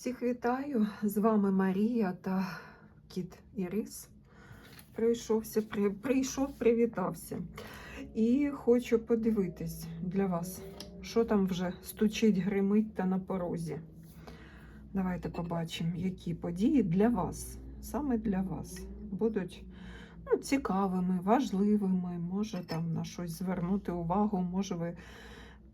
Всіх вітаю! З вами Марія та кіт Ірис. Прийшовся, при, прийшов, привітався. І хочу подивитись для вас, що там вже стучить, гримить та на порозі. Давайте побачимо, які події для вас, саме для вас, будуть ну, цікавими, важливими. Може там на щось звернути увагу, може ви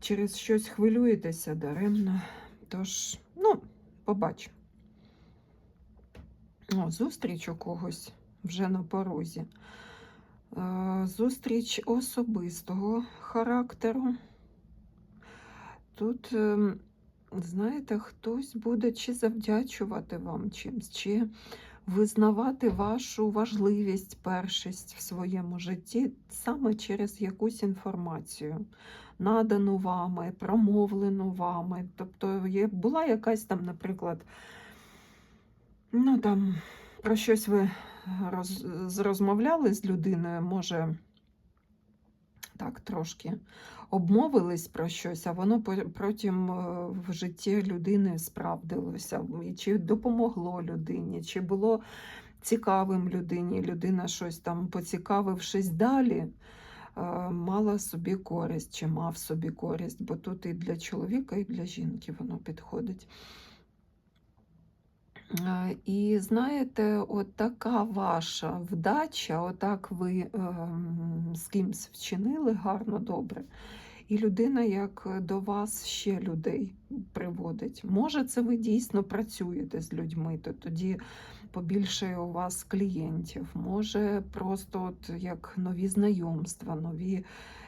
через щось хвилюєтеся даремно. Тож, побачимо. О, зустріч у когось вже на порозі. Е, Зустріч особистого характеру. Тут, ем, знаєте, хтось буде чи завдячувати вам чимсь, чи визнавати вашу важливість, першість в своєму житті саме через якусь інформацію, надану вами, промовлену вами. Тобто є, була якась там, наприклад, ну там про щось ви роз, розмовляли з людиною, може так трошки обмовились про щось, а воно по- потім е, в житті людини справдилося, чи допомогло людині, чи було цікавим людині, людина щось там поцікавившись далі, мала собі користь, чи мав собі користь, бо тут і для чоловіка, і для жінки воно підходить. І знаєте, от така ваша вдача, отак ви ем, з кимсь вчинили гарно, добре. І людина, як до вас ще людей приводить. Може, це ви дійсно працюєте з людьми, то тоді побільше у вас клієнтів. Може, просто от як нові знайомства, нові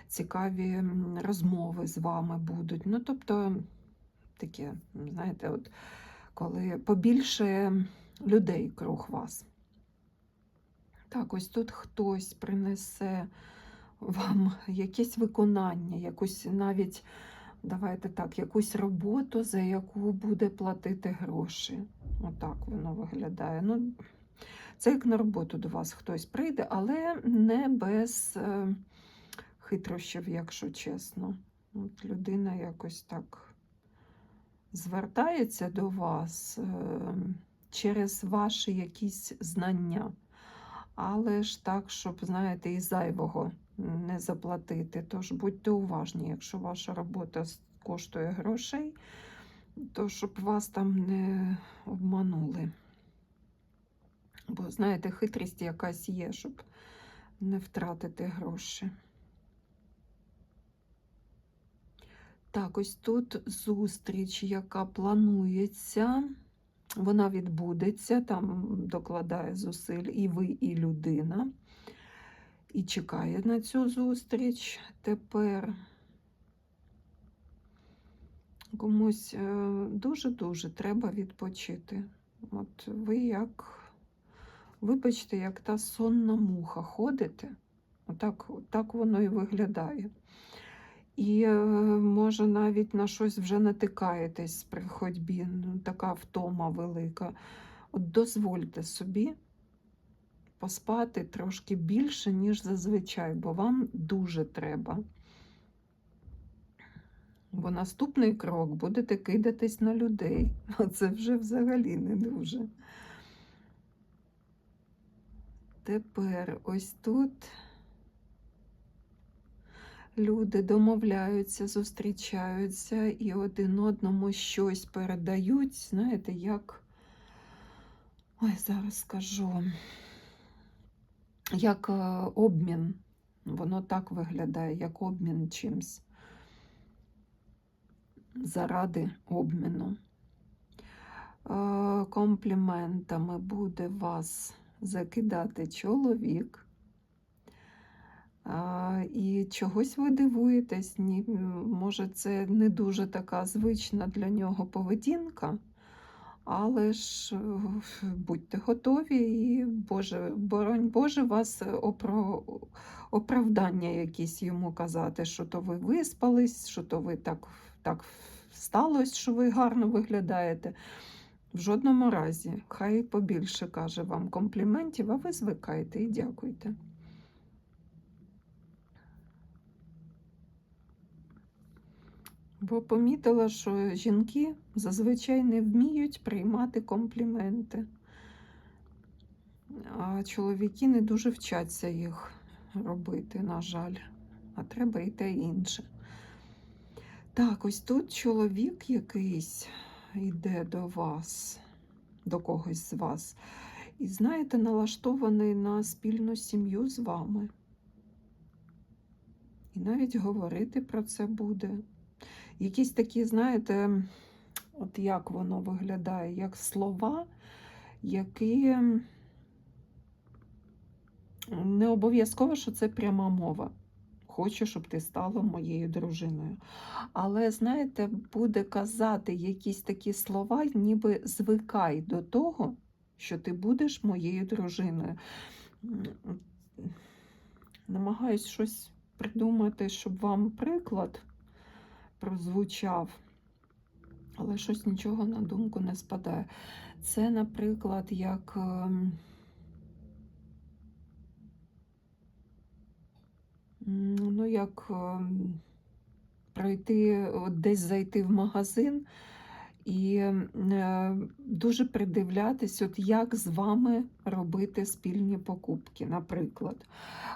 цікаві розмови з вами будуть. Ну, тобто, таке, знаєте, от коли побільше людей круг вас. Так, ось тут хтось принесе вам якесь виконання, якусь навіть, давайте так, якусь роботу, за яку буде платити гроші. Отак воно виглядає. Ну, це як на роботу до вас хтось прийде, але не без е, хитрощів, якщо чесно. От людина якось так звертається до вас е, через ваші якісь знання. Але ж так, щоб, знаєте, і зайвого не заплатити. Тож будьте уважні, якщо ваша робота коштує грошей, то щоб вас там не обманули. Бо, знаєте, хитрість якась є, щоб не втратити гроші. Так, ось тут зустріч, яка планується. Вона відбудеться, там докладає зусиль і ви, і людина. І чекає на цю зустріч. Тепер комусь е, дуже-дуже треба відпочити. От ви як, вибачте, як та сонна муха ходите. Отак, так воно і виглядає. І е, може навіть на щось вже натикаєтесь при ходьбі, ну, така втома велика. От дозвольте собі поспати трошки більше, ніж зазвичай, бо вам дуже треба. Бо наступний крок будете кидатись на людей. А це вже взагалі не дуже. Тепер ось тут люди домовляються, зустрічаються і один одному щось передають. Знаєте, як. Ой, зараз скажу. Як е, обмін. Воно так виглядає, як обмін чимсь. Заради обміну. Е, Компліментами буде вас закидати чоловік. І чогось ви дивуєтесь, може, це не дуже така звична для нього поведінка, але ж е, будьте готові, і Боже, боронь Боже, вас е, опро... оправдання якісь йому казати, що то ви виспались, що то ви так, так сталося, що ви гарно виглядаєте. В жодному разі, хай побільше каже вам компліментів, а ви звикайте і дякуйте. Бо помітила, що жінки зазвичай не вміють приймати компліменти, а чоловіки не дуже вчаться їх робити, на жаль. А треба і те інше. Так, ось тут чоловік якийсь йде до вас, до когось з вас. І знаєте, налаштований на спільну сім'ю з вами. І навіть говорити про це буде. Якісь такі, знаєте, от як воно виглядає, як слова, які не обов'язково, що це пряма мова. Хочу, щоб ти стала моєю дружиною. Але, знаєте, буде казати якісь такі слова, ніби звикай до того, що ти будеш моєю дружиною. Намагаюсь щось придумати, щоб вам приклад прозвучав, але щось нічого на думку не спадає. Це, наприклад, як. Як ем, пройти, десь зайти в магазин і е, дуже придивлятись, от як з вами робити спільні покупки, наприклад.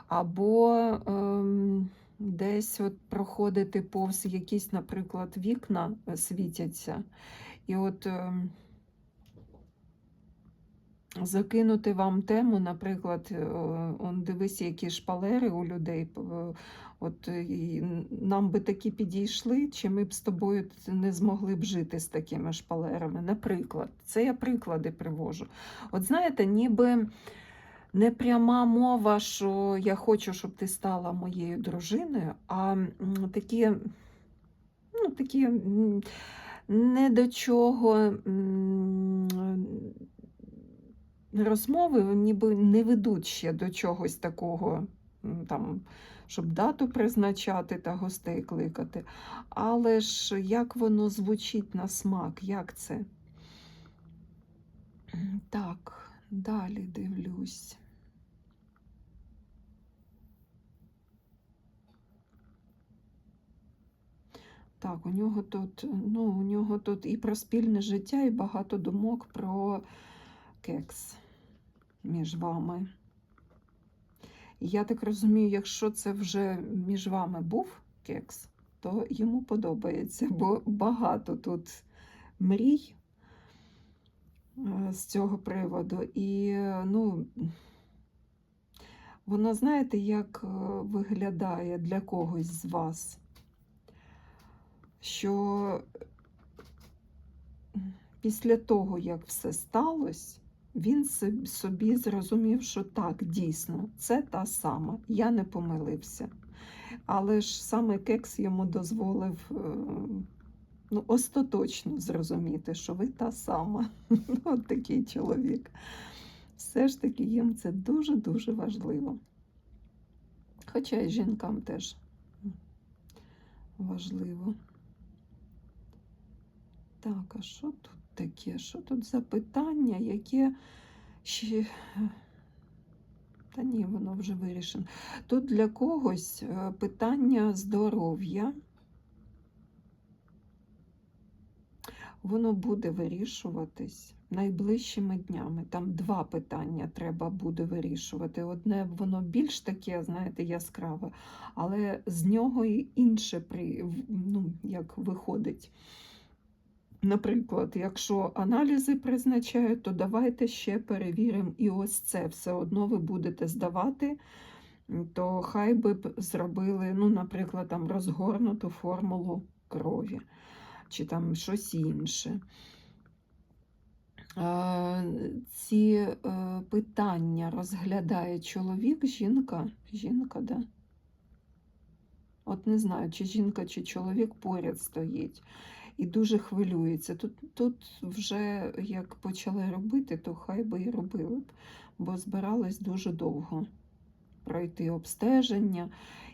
Або ем, десь от проходити повз якісь, наприклад, вікна е, світяться, і от ем, закинути вам тему, наприклад, е, он дивись, які шпалери у людей. От е, і нам би такі підійшли, чи ми б з тобою не змогли б жити з такими шпалерами. Наприклад, це я приклади привожу. От знаєте, ніби не пряма мова, що я хочу, щоб ти стала моєю дружиною, а такі, ну, такі не до чого розмови, ніби не ведуть ще до чогось такого, там, щоб дату призначати та гостей кликати. Але ж як воно звучить на смак, як це? Так, далі дивлюсь. Так, у нього тут, ну, у нього тут і про спільне життя, і багато думок про кекс між вами. Я так розумію, якщо це вже між вами був кекс, то йому подобається, бо багато тут мрій е, з цього приводу. І, ну, воно, знаєте, як е, виглядає для когось з вас, що після того, як все сталося, він собі зрозумів, що так, дійсно, це та сама, я не помилився. Але ж саме кекс йому дозволив е, ну, остаточно зрозуміти, що ви та сама. От такий чоловік. Все ж таки їм це дуже-дуже важливо. Хоча й жінкам теж важливо. Так, а що тут таке? Що тут за питання, яке ще. Та ні, воно вже вирішено. Тут для когось е, питання здоров'я. Воно буде вирішуватись найближчими днями. Там два питання треба буде вирішувати. Одне воно більш таке, знаєте, яскраве, але з нього і інше ну, як виходить. Наприклад, якщо аналізи призначають, то давайте ще перевіримо і ось це. Все одно ви будете здавати, то хай би б зробили, ну, наприклад, там розгорнуту формулу крові чи там щось інше. Ці е, питання розглядає чоловік, жінка. Жінка, да? От не знаю, чи жінка, чи чоловік поряд стоїть і дуже хвилюється. Тут, тут вже як почали робити, то хай би і робили б, бо збирались дуже довго пройти обстеження.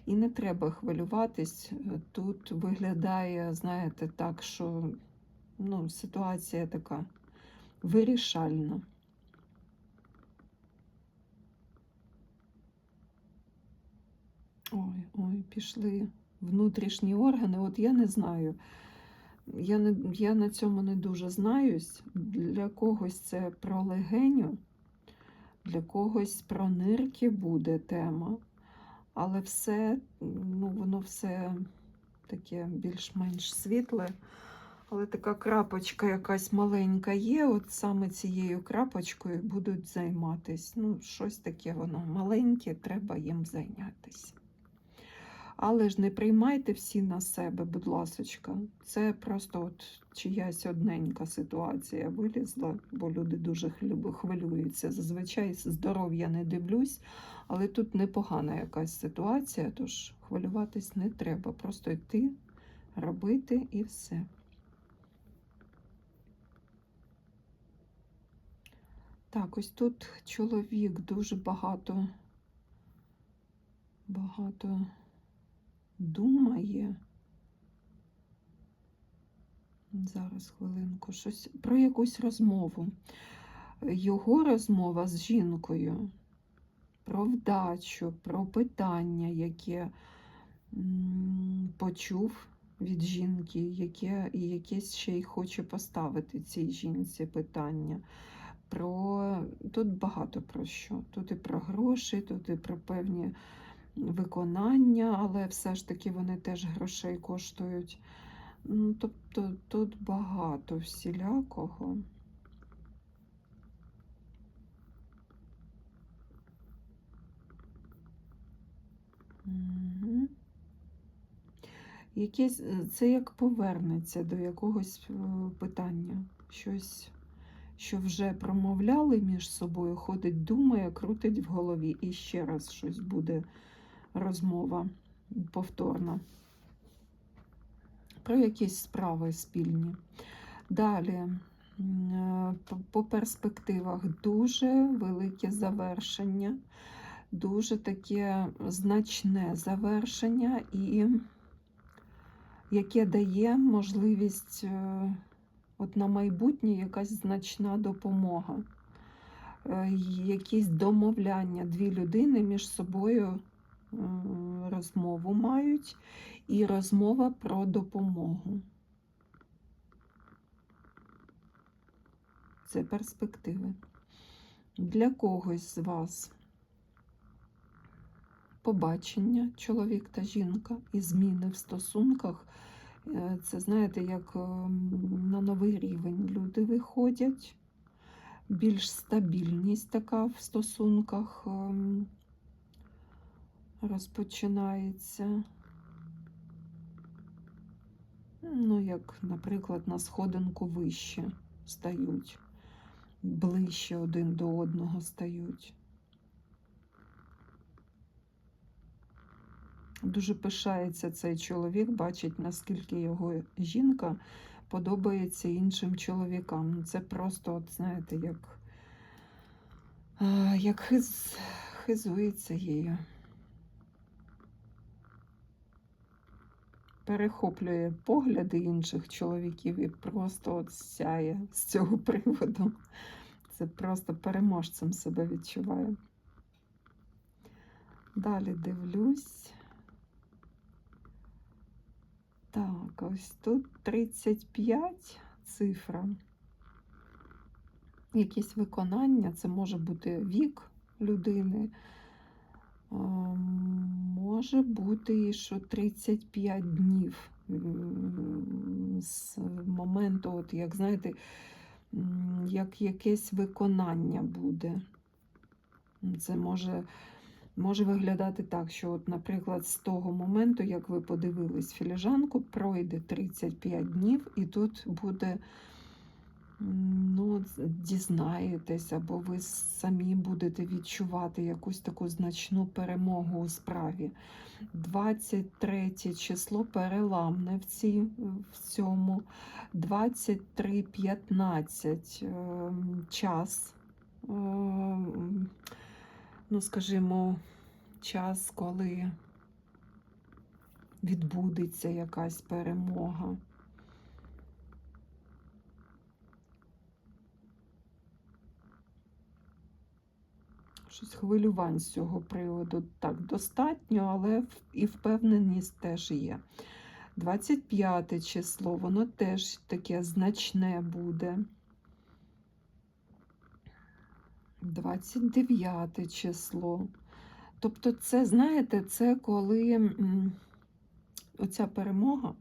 І не треба хвилюватись. Тут виглядає, знаєте, так, що ну, ситуація така вирішальна. Ой, ой, пішли внутрішні органи. От я не знаю, я, не, я на цьому не дуже знаюсь. Для когось це про легеню, для когось про нирки буде тема. Але все, ну, воно все таке більш-менш світле. Але така крапочка якась маленька є, от саме цією крапочкою будуть займатися. Ну, щось таке воно маленьке, треба їм зайнятися. Але ж не приймайте всі на себе, будь ласочка. Це просто от чиясь одненька ситуація вилізла, бо люди дуже хвилюються. Зазвичай здоров'я не дивлюсь, але тут непогана якась ситуація, тож хвилюватись не треба. Просто йти, робити і все. Так, ось тут чоловік дуже багато, багато думає. Зараз хвилинку, щось про якусь розмову. Його розмова з жінкою про вдачу, про питання, яке почув від жінки, яке, і якесь ще й хоче поставити цій жінці питання. Про тут багато про що. Тут і про гроші, тут і про певні виконання, але все ж таки вони теж грошей коштують. Ну, тобто тут багато всілякого. Мгм. Якесь, е, це як повернеться до якогось е, питання, щось, що вже промовляли між собою, ходить, думає, крутить в голові, і ще раз щось буде розмова повторна. Про якісь справи спільні. Далі, по- перспективах дуже велике завершення, дуже таке значне завершення, і яке дає можливість е, от на майбутнє якась значна допомога, Е, якісь домовляння. Дві людини між собою розмову мають, і розмова про допомогу. Це перспективи. Для когось з вас побачення чоловік та жінка і зміни в стосунках. Е, Це, знаєте, як ем, на новий рівень люди виходять, більш стабільність така в стосунках ем, розпочинається. Ну, як, наприклад, на сходинку вище стають, ближче один до одного стають. Дуже пишається цей чоловік, бачить, наскільки його жінка подобається іншим чоловікам. Ну, Це просто, от, знаєте, як, як хиз, хизується її. Перехоплює погляди інших чоловіків і просто от сяє з цього приводу. Це просто переможцем себе відчуває. Далі дивлюсь. Так, ось тут 35 цифра. Якесь виконання, це може бути вік людини. Може бути, що 35 днів з моменту, от як знаєте, як якесь виконання буде. Це може, може виглядати так, що, от, наприклад, з того моменту, як ви подивились філіжанку, пройде 35 днів, і тут буде, ну, дізнаєтесь, або ви самі будете відчувати якусь таку значну перемогу у справі. 23 число переламне в, цій, в цьому. 23.15 ем, час. ем, Ну, скажімо, час, коли відбудеться якась перемога. Щось хвилювань з цього приводу так достатньо, але і впевненість теж є. 25 число, воно теж таке значне буде. 29 число. Тобто, це, знаєте, це коли оця перемога,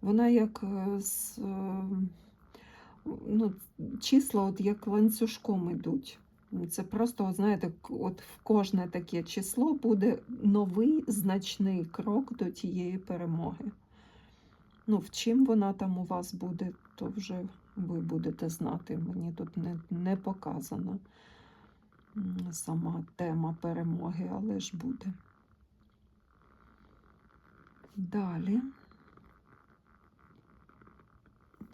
вона як е, з, е, ну, числа, от як ланцюжком йдуть. Це просто, знаєте, от в кожне таке число буде новий значний крок до тієї перемоги. Ну, в чим вона там у вас буде, то вже ви будете знати. Мені тут не, не показано м, сама тема перемоги, але ж буде. Далі.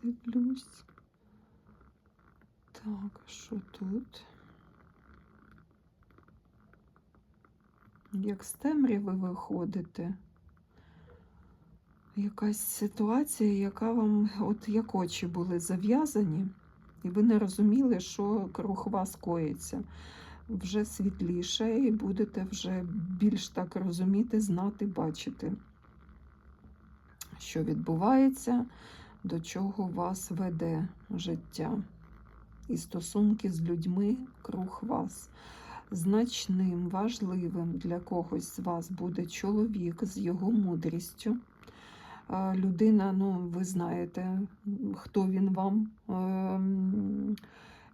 Дивлюсь. Так, що тут? Як з темряви виходите? Якась ситуація, яка вам, от як очі були зав'язані, і ви не розуміли, що круг вас коїться. Вже світліше, і будете вже більш так розуміти, знати, бачити, що відбувається, до чого вас веде життя. І стосунки з людьми круг вас. Значним, важливим для когось з вас буде чоловік з його мудрістю. Людина, ну, ви знаєте, хто він вам ем,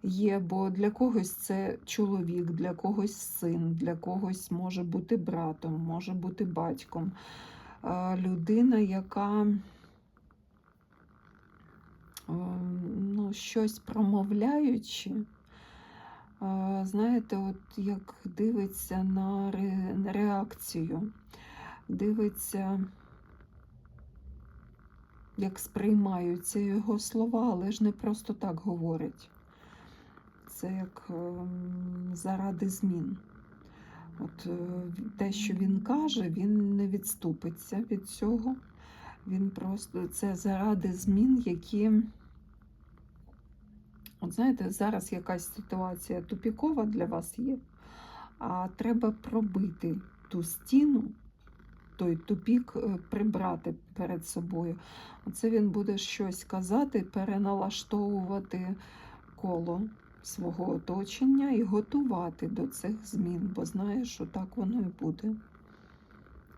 є, бо для когось це чоловік, для когось син, для когось може бути братом, може бути батьком. Людина, яка ем, ну, щось промовляючи, знаєте, от як дивиться на реакцію, дивиться, як сприймаються його слова, але ж не просто так говорить. Це як ем, заради змін. От е, те, що він каже, він не відступиться від цього. Він просто це заради змін, які. От знаєте, зараз якась ситуація тупікова для вас є, а треба пробити ту стіну, той тупік е, прибрати перед собою. Оце він буде щось казати, переналаштовувати коло свого оточення і готувати до цих змін, бо знає, що так воно і буде,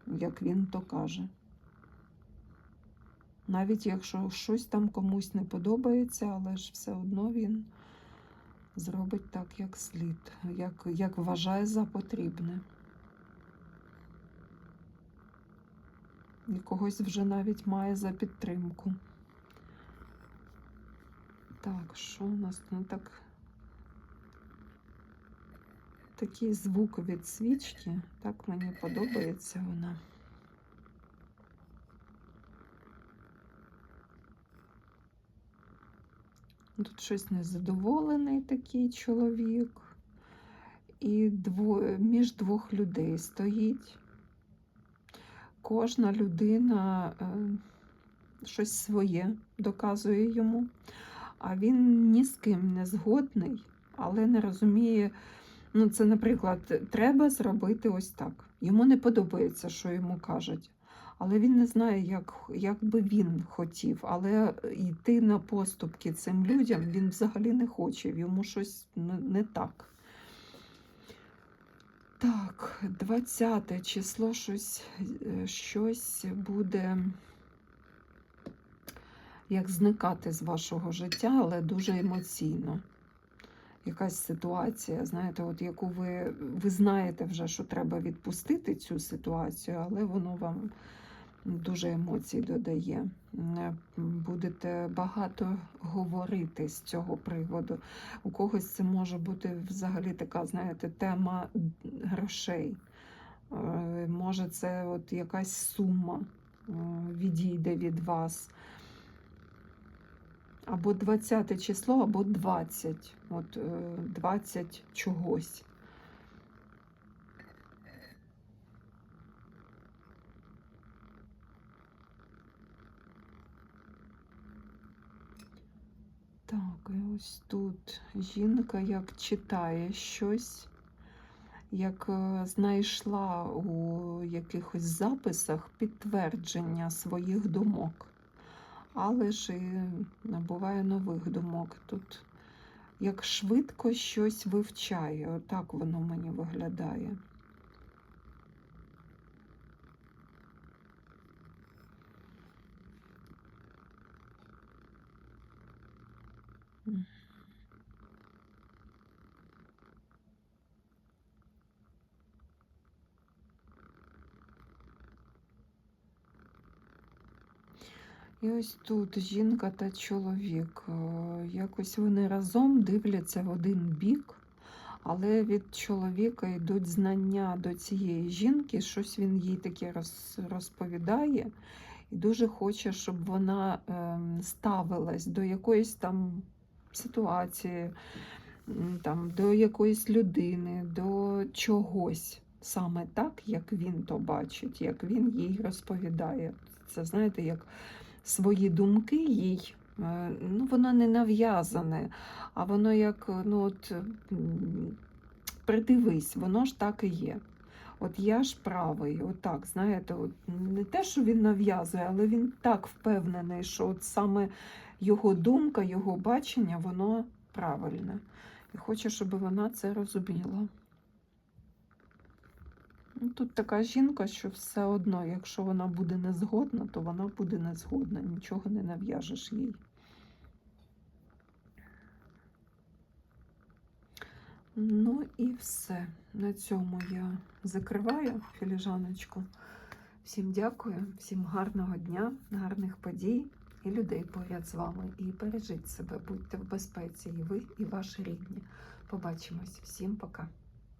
як він то каже. Навіть якщо щось там комусь не подобається, але ж все одно він зробить так, як слід, як, як вважає за потрібне. І когось вже навіть має за підтримку. Так, що у нас ну так? Такий звук від свічки, так мені подобається вона. Тут щось незадоволений такий чоловік. І двоє, між двох людей стоїть. Кожна людина е, щось своє доказує йому, а він ні з ким не згодний, але не розуміє. Ну, це, наприклад, треба зробити ось так. Йому не подобається, що йому кажуть. Але він не знає, як, як би він хотів. Але йти на поступки цим людям він взагалі не хоче. Йому щось не, не так. Так, 20 число щось, е, щось буде як зникати з вашого життя, але дуже емоційно. Якась ситуація, знаєте, от яку ви, ви знаєте вже, що треба відпустити цю ситуацію, але воно вам дуже емоцій додає. Е, Будете багато говорити з цього приводу. У когось це може бути взагалі така, знаєте, тема грошей. Е, Може, це от якась сума е, відійде від вас. Або 20 число, або 20. От е, 20 чогось. Так, і ось тут жінка як читає щось, як е, знайшла у якихось записах підтвердження своїх думок. Але ж і набуває нових думок. Тут як швидко щось вивчає, отак воно мені виглядає. І ось тут жінка та чоловік. е, Якось вони разом дивляться в один бік, але від чоловіка йдуть знання до цієї жінки, щось він їй таке розповідає, і дуже хоче, щоб вона ем, ставилась до якоїсь там ситуації, там, до якоїсь людини, до чогось саме так, як він то бачить, як він їй розповідає. Це знаєте, як свої думки їй, е, ну, воно не нав'язане, а воно як, е, ну от придивись, воно ж так і є. От я ж правий, отак, знаєте, от не те, що він нав'язує, але він так впевнений, що от саме його думка, його бачення, воно правильне. І хоче, щоб вона це розуміла. Ну, Тут така жінка, що все одно, якщо вона буде не згодна, то вона буде не згодна, нічого не нав'яжеш їй. Ну і все. На цьому я закриваю філіжаночку. Всім дякую, всім гарного дня, гарних подій і людей поряд з вами. І бережіть себе, будьте в безпеці, і ви, і ваші рідні. Побачимось. Всім пока.